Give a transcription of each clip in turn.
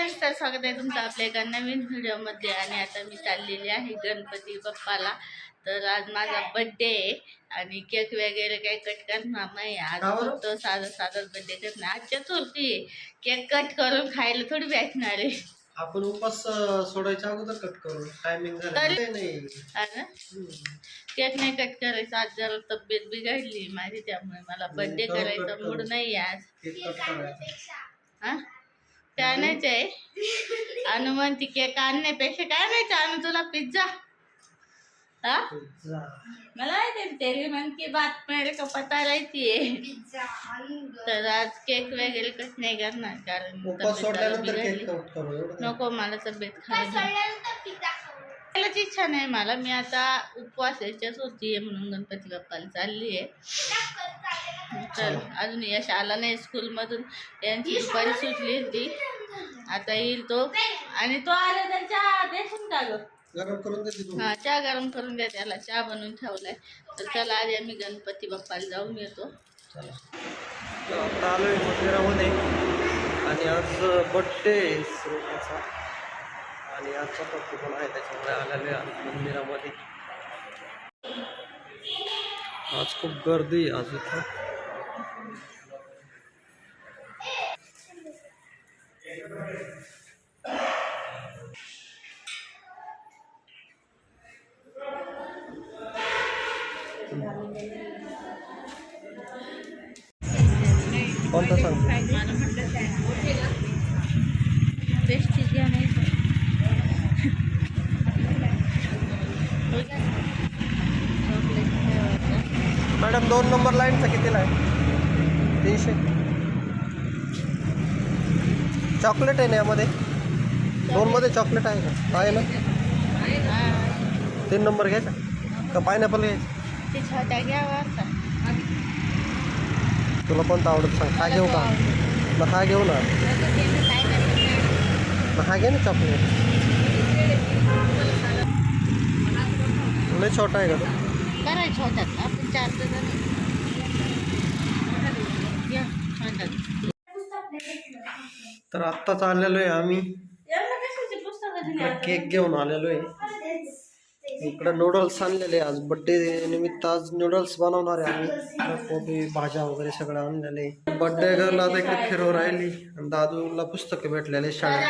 Friends तर स्वागत आहे तुमचं आपल्या एका नवीन व्हिडिओमध्ये आणि आता मी चाललेली आहे गणपती बाप्पाला. तर आज माझा बड्डे आहे. आणि केक वगैरे काही कट करणार नाही. आज? फक्त साधं साधं बड्डे करणार. आज चतुर्थी आहे. केक कट करून खायला थोडी भेटणार आहे. आपण उपास सोडायच्या अगोदर कट करू. टायमिंग हा. केक नाही कट करायचं. आज जरा तब्येत बिघडली माझी त्यामुळे मला बड्डे करू, करायचा मूड. नाही आज. ते आणायचं आहे. अनु म्हणती केक आणण्यापेक्षा काय आणायचं? अनु तुला पिझ्झा. हा? पिझ्झा. मला माहिती तेरी मन की बात मेरे को पता रहती है तर आज केक वगैरे कट नाही करणार कारण काय? नको मला तब्येत. खायलाच इच्छा नाही मला. मी आता उपवास याच्याच होती म्हणून गणपती बाप्पाला चालली आहे तर अजून यश आला नाही स्कूलमधून यांची दुपारी सुटली होती. आता येईल तो. आणि तो आला तर चहा देशील का गं? गरम करून देते तू. हा चहा गरम करून द्या त्याला. चहा बनवून ठेवलाय. तर चला आज आम्ही गणपती बाप्पाला जाऊन येतो. चला. तर आता आलोय मंदिरामध्ये. आणि आज बड्डे आणि आज चतुर्थी पण आहे त्याच्यामुळे आलेलो आहे मंदिरामध्ये. आज खूप गर्दी आहे आज इथं. मॅडम, दोन नंबर लाईनचा कितीला आहे? तीनशे. चॉकलेट आहे ना यामध्ये? दोनमध्ये चॉकलेट आहे का? आहे ना? तीन नंबर घ्यायचा? का पायनॅपल घ्यायचा. तुला कोणता आवडत सांग? हा घेऊ का? मग हा घेऊ ना. मग हा घे ना चॉकलेट. छोटा आहे का तो? करायचं होतात आपण चार जण घ्या, छोट्यात. तर आत्ताच आलेलो आहे आम्ही एवढं कशाची पुस्तकं दिली इकडं आता? केक घेऊन आलेलो आहे इकडं नूडल्स आणलेले आहे. आज बड्डे निमित्त आज नूडल्स बनवणार आहे आम्ही इकडं कोबी भाज्या वगैरे सगळं आणलेले बड्डे गर्लला आता इकडे फिरव राहिली आणि दादूला पुस्तकं भेटलेले शाळेत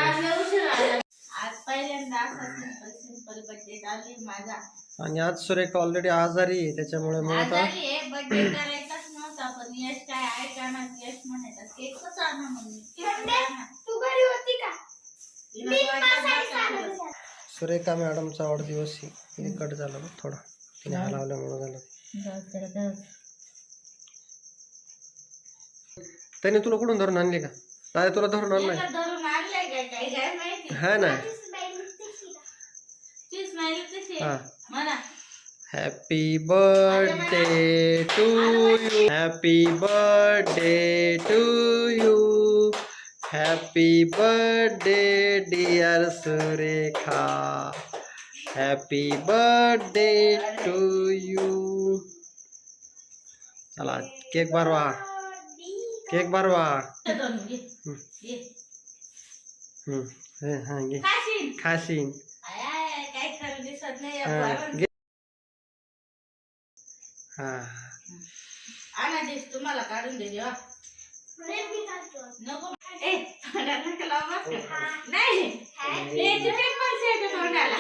आज पहिल्यांदा असा सिंपल सिंपल बड्डे माझा आणि आज सुरेख ऑलरेडी आजारी आहे त्याच्यामुळे मग आता आजारी आहे बड्डे करायचाच नव्हता. पण यश काय ऐका ना यश म्हणायचा केक कसं आणा मम्मी. तू घरी होती का? सुरेखा मॅडमचा वाढदिवस. हे कट झाला बघ थोडा. तिने हलावल्यामुळे झालं. त्याने तुला कुठून धरून आणली का? दादा तुला धरून आणलाय? धरून आणलंय काय? काय काय माहिती? हा ना. ती स्माईल कशी हा आहे. मला happy birthday to you happy birthday to you happy birthday dear Surekha happy birthday to you चला केक भरवा. केक भरवा. खाशीन. हा, हा. तुम्हाला काढून दे देवा. नको. ए तोंडाला नका लावू. बरं का? नाही. ए, तू काय माणसं आहे का तोंडाला.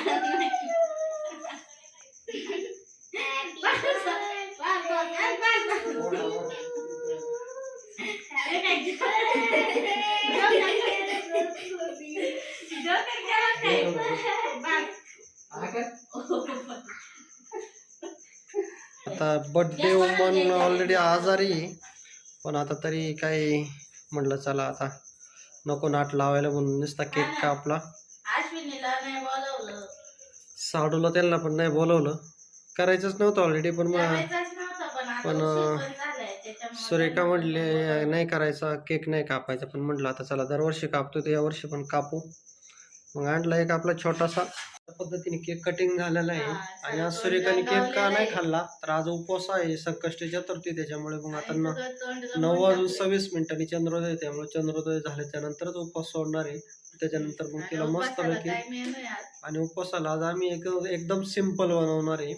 बस, बस, बस, बस, बस. ए, नाही, डोक्यात गेलं नाही. बस. आता बर्थडे वुमन ऑलरेडी आजारी पण आता तरी काही म्हटलं चला आता नको नाट लावायला म्हणून नुसता केक कापला साडूला त्यांना पण नाही बोलवलं. करायचंच नव्हतं ऑलरेडी पण मग पण सुरेखा म्हटले नाही करायचा केक नाही कापायचा. पण म्हटलं आता चला दरवर्षी कापतो तर यावर्षी पण कापू. मग आणला एक आपला छोटासा. पद्धतीने केक कटिंग झालेला आहे. आणि आज सुरेखाने केक का नाही. खाल्ला? तर आज उपवास आहे संकष्टी चतुर्थी त्याच्यामुळे मग आता न नऊ वाजून. सव्वीस मिनिटांनी चंद्रोदय आहे, त्यामुळे चंद्रोदय झाल्याच्या नंतरच उपवास सोडणार आहे. त्याच्यानंतर मग तिला मस्त पैकी? आणि उपवासाला आज आम्ही एक एकदम सिंपल बनवणार आहे.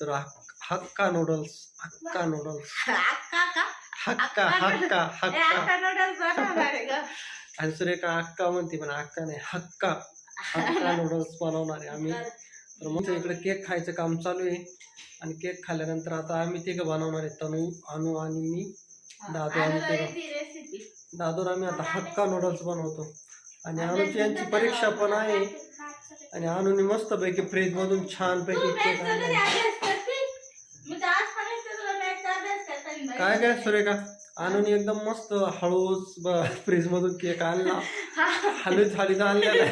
तर हक- hakka noodles hakka noodles hakka hakka hakka. आणि सुरेखा हक्का म्हणते पण हक्का नाही हक्का. हक्का नूडल्स बनवणार आहे आम्ही. तर मग इकडे केक खायचं काम चालू आहे. आणि केक खाल्ल्यानंतर आता आम्ही तिघं बनवणार आहे तनू अनु आणि मी दादू आणि तिघं. दादूर आम्ही आता हक्का नूडल्स बनवतो. आणि अनुची यांची परीक्षा पण आहे. आणि अनुने मस्तपैकी फ्रीजमधून छानपैकी केक काय काय सुरेखा? अनुने एकदम मस्त हळूच फ्रीज मधून केक आणला. हलूच हलीच आणलेला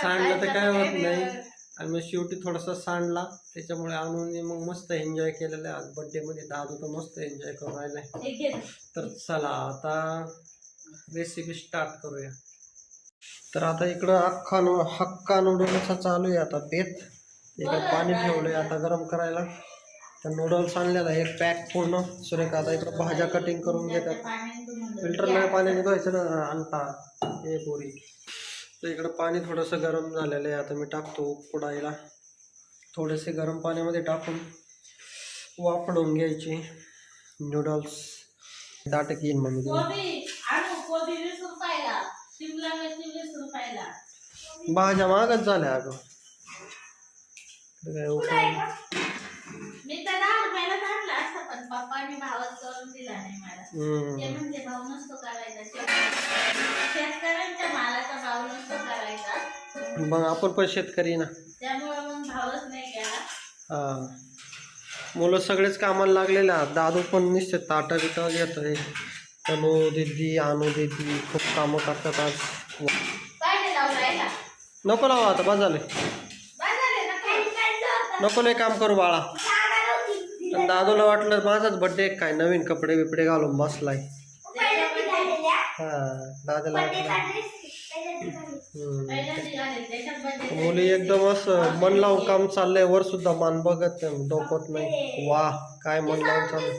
सांडलं तर काय होत नाही आणि मग शेवटी थोडासा सांडला त्याच्यामुळे अनुने मग मस्त एन्जॉय केलेलं आहे. आज बर्थडे मध्ये दादू तर मस्त एन्जॉय करून राहिलाय. तर चला आता रेसिपी स्टार्ट करूया. तर आता इकडं अख्खा नो हक्का नूडल्सचा चालू आहे आता बेत. इकडं पाणी ठेवलंय आता गरम करायला. तर नूडल्स आणलेला आहे एक पॅक पूर्ण. सुरेख आता इकडं भाज्या कटिंग करून घेतात. फिल्टरला पाण्याने धुवायचं ना आणता. हे बोरी. तर इकडं पाणी थोडंसं गरम झालेलं आहे. आता मी टाकतो उकडायला. थोडेसे गरम पाण्यामध्ये टाकून वापरून घ्यायचे नूडल्स दाटक येईन मग भाज्या महागच झाल्या अगं. काय उकळून- मी तर दहा रुपयाला आणला असता पण पप्पांनी भावात करून दिला नाही मला. हम्म. ते म्हणजे भाव नसतो करायचा शेत- शेतकऱ्यांच्या मालाचा भाव नसतो करायचा. मग आपण पण शेतकरी ना. त्यामुळे मग भावच नाही केला हा. मुलं सगळेच कामाला लागलेले आहेत. दादू पण निश्चित ताटं बिटं घेतोय. तनू दिदी आणू दिदी खूप कामं करतात आज. नको लावा आता बस झाले. नको लय काम करू बाळा. पण दादूला वाटलं माझाच बड्डे काय नवीन कपडे बिपडे घालून बसलाय. हा दादाला वाटलं. मुली एकदम असं मन लावून काम चाललंय वर सुद्धा मान बघत नाही, डोकत नाही. वा काय मन लावून चाललंय.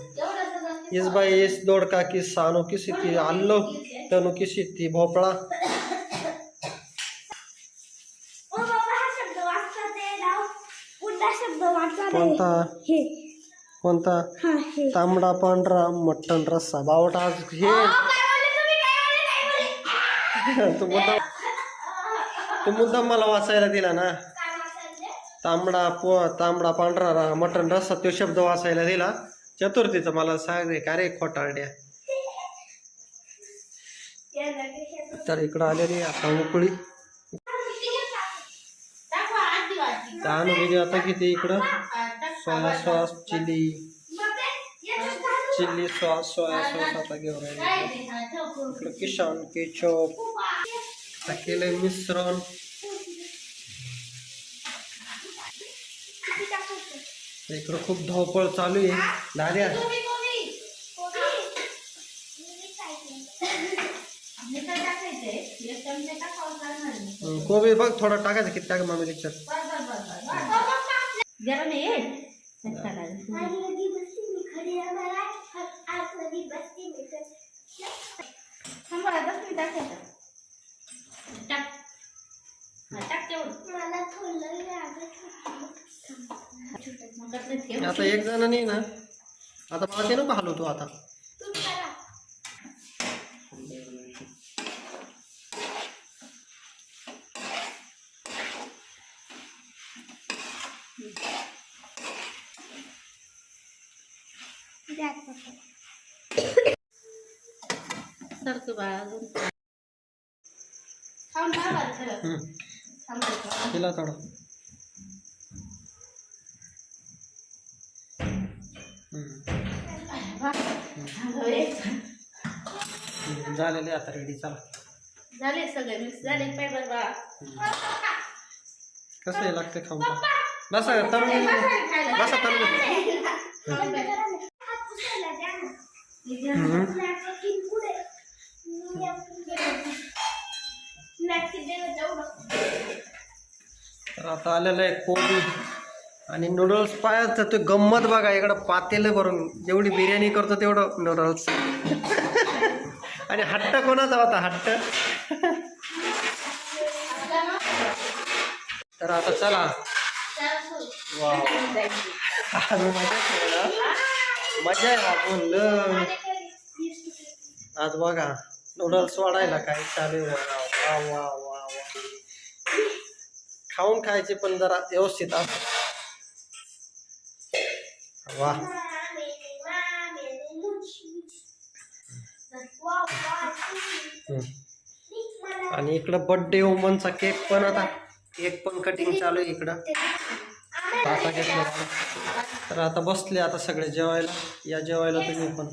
येस बाई येस दोडका की सानो की सिती आल्लो तनु की सिती भोपळा. कोणता? हे कोणता? हा हे. तांबडा पांढरा मटण रस्सा. बावट आज हे तू मुद्दा तू मुद्दाम मला वाचायला दिला ना. तांबडा पो तांबडा पांढरा रा- मटण रस्सा तो शब्द वाचायला दिला. चतुर्थीचा मला सांग रे का रे खोटारड्या? तर इकडं आलेली आता वाटी तांदूळ आता किती इकडं. Soya sauce chilli chilli sauce soya sauce आता घेऊन राहिले काय ते? हा, ठेव करून. इकडं किशान केचप आता केलंय मिश्रण इकडं खूप धावपळ चालू आहे दाद्या कोबी, कोबी. मी काय टाकायचंय? एक चमचे टाकावं लागणार नाही. हं, कोबी बघ थोडा टाकायचं किती टाका मामी लिखच्यात बस, दस मिनिट टाकायचं. टाक. टाक तेवढं. आता एक जण नाही ना आता मला ते नको हलवतो आता सरकं बाळा अजून. थांब ना बाळा, चला. थांबायचं. केला थोडा थांब, एक. हं, झालेले आता रेडी चला झाले सगळे मिक्स झाले पाहिजे बाळा कसं हे लागते खाऊन. बसा तळून बसा तळून. आता आलेलं आहे कोबी. आणि नूडल्स पाहायचं तर गंमत बघा इकडं पातेलं भरून. जेवढी बिर्याणी करतो तेवढं नूडल्स आणि हट्ट कोणाचा होता हट्ट? तर आता चला. वा मजा आहे आपण आज बघा नूडल्स वाढायला काय चालू आहे. वा वा वा खाऊन खायचे पण जरा व्यवस्थित वा. आणि इकडं बर्थडे वुमनचा केक पण आता केक पण कटिंग चालू आहे इकडं. आता घेतलं तर आता बसले आता सगळे जेवायला. या जेवायला तुम्ही पण.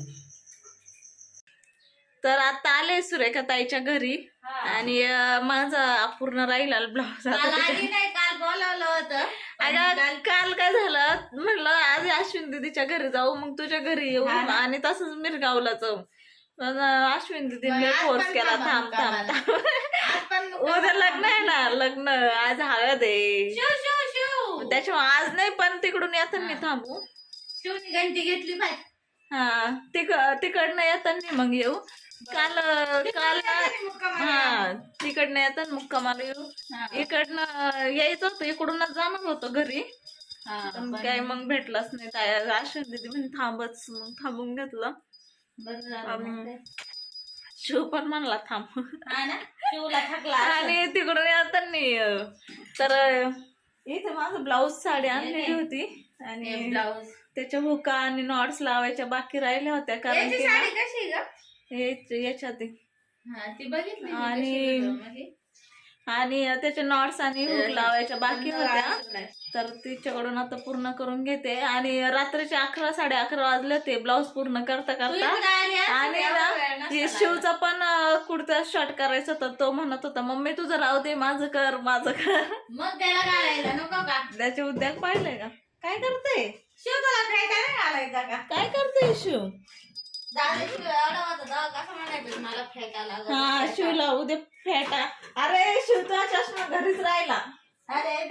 तर आता आले सुरेखा ताईच्या घरी. आणि माझा अपूर्ण राहिला ब्लाऊज काल बोलावलं होतं. अगं काल काय झालं? म्हटलं आज अश्विन दीदीच्या घरी जाऊ मग तुझ्या घरी येऊ. आणि तसंच मिरगावला जाऊ अश्विन दीदीने फोर्स केला. थांब थांब थांब. उद्या लग्न आहे ना लग्न. आज हळद आहे. त्याच्यामुळे आज नाही पण तिकडून येताना थांबू. शिवनी घंटी घेतली पाहिजे. हा तिक तिकडनं येताना मग येऊ. काल काल हा तिकडनं येतात मुक्कामाला येऊ इकडनं यायचं होतं इकडूनच जाणार होतं घरी. काय मग भेटलंच नाही. काय अश्विन दिदी म्हणजे थांबच. मग थांबून घेतलं. शिव पण म्हणला थांब. आणि तिकडून येताना तर इथे माझं ब्लाऊज साडी आणलेली होती. आणि ब्लाऊज. त्याच्या हुका आणि नॉट्स लावायच्या बाकी राहिल्या होत्या कारण की ना- साडी कशी ग? हे याच्यात. हा आणि-. आणि त्याचे नॉट्स आणि हुक लावायच्या बाकी होत्या. तर तिच्याकडून आता पूर्ण करून घेते. आणि रात्रीचे अकरा साडे अकरा वाजले ते ब्लाऊज पूर्ण करता करता. आणि. शिवचा पण कुर्ता शॉर्ट करायचा होता. तो म्हणत होता मम्मी तुझं राहू दे. माझं कर माझं कर. मग त्याला घालायला नको का? त्याचे उद्योग पाहिलंय का? काय करते शिव तुला काय करते शिव? हा शिवला उद्या फेटा. अरे शिव तुझा चष्मा घरीच राहिला. अरे.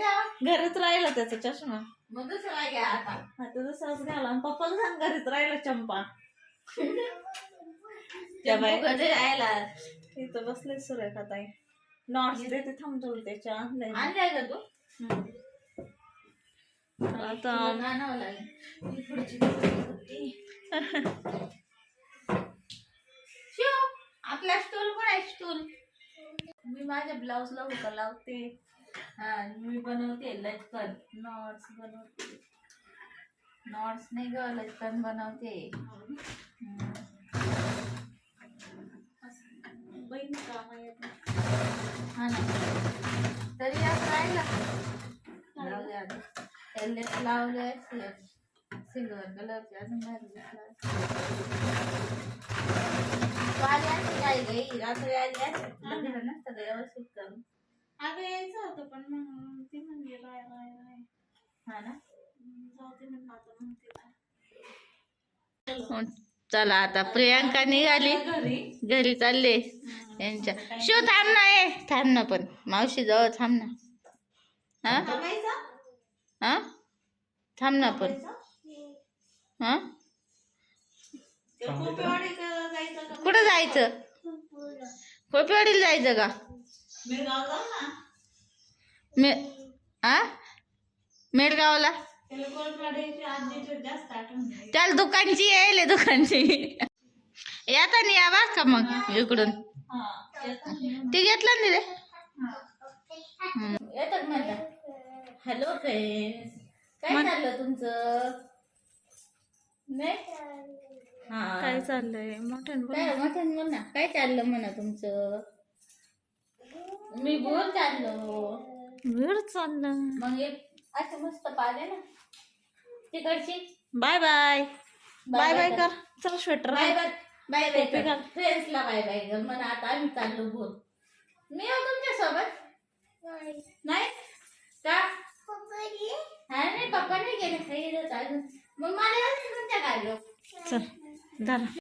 घरीच राहिला त्याचा चष्मा. मग दुसरा घ्या आता. आता तसाच घाला आणि पप्पाला सांग घरीच राहिला चंपा. त्या बाई घरी राहिला. इथं बसले सुरेखा ताई. नॉट्स देते थांबतो त्याच्या आणलंय. आणलाय का तू. आता शिव आपला स्टूल पण आहे स्टूल मी माझ्या ब्लाऊजला हुका लावते. हा मी बनवते लटकन. नॉट्स बनवते. नॉट्स नाही ग लटकन बनवते. बहीण काम हा ना. तरी असं राहिला लावले दे लावले सिल्वर अजून भारी रात्री आली नसतं का व्यवस्थित करून अगं यायचं होतं पण मग ती म्हणजे राय राय राय हा ना जाऊ दे म्हणलं आता चला आता प्रियांका निघाली. घरी चालले. यांच्या शिव थांब ना ये थांब ना पण. मावशी जवळ थांब ना. हा? हा? थांब ना पण. हा? कुठं जायचं? खोपेवाडीला जायचं का? मे आ? मेडगावला? त्याला दुकानची यायले दुकानची. येता नाही या बा का मग इकडून? ते घेतलं ना रे. येतात हॅलो फ्रेंड्स काय चाललं तुमचं? काय चाललंय? बोल. काय मोठ्यानं बोल ना. काय चाललं म्हणा तुमचं? मी बोल चाललो. वेळ चाललं. मग एक असं मस्त पाहिले ना. तिकडची. Bye bye. बाय बाय कर. चल sweater bye bye. Bye bye टोपी घाल. फ्रेंड्सला बाय बाय कर. म्हणा आता आम्ही चाललो बोल. मी येऊ तुमच्यासोबत नाही? का? हा नाही पप्पा नाही गेले. काही अजून चल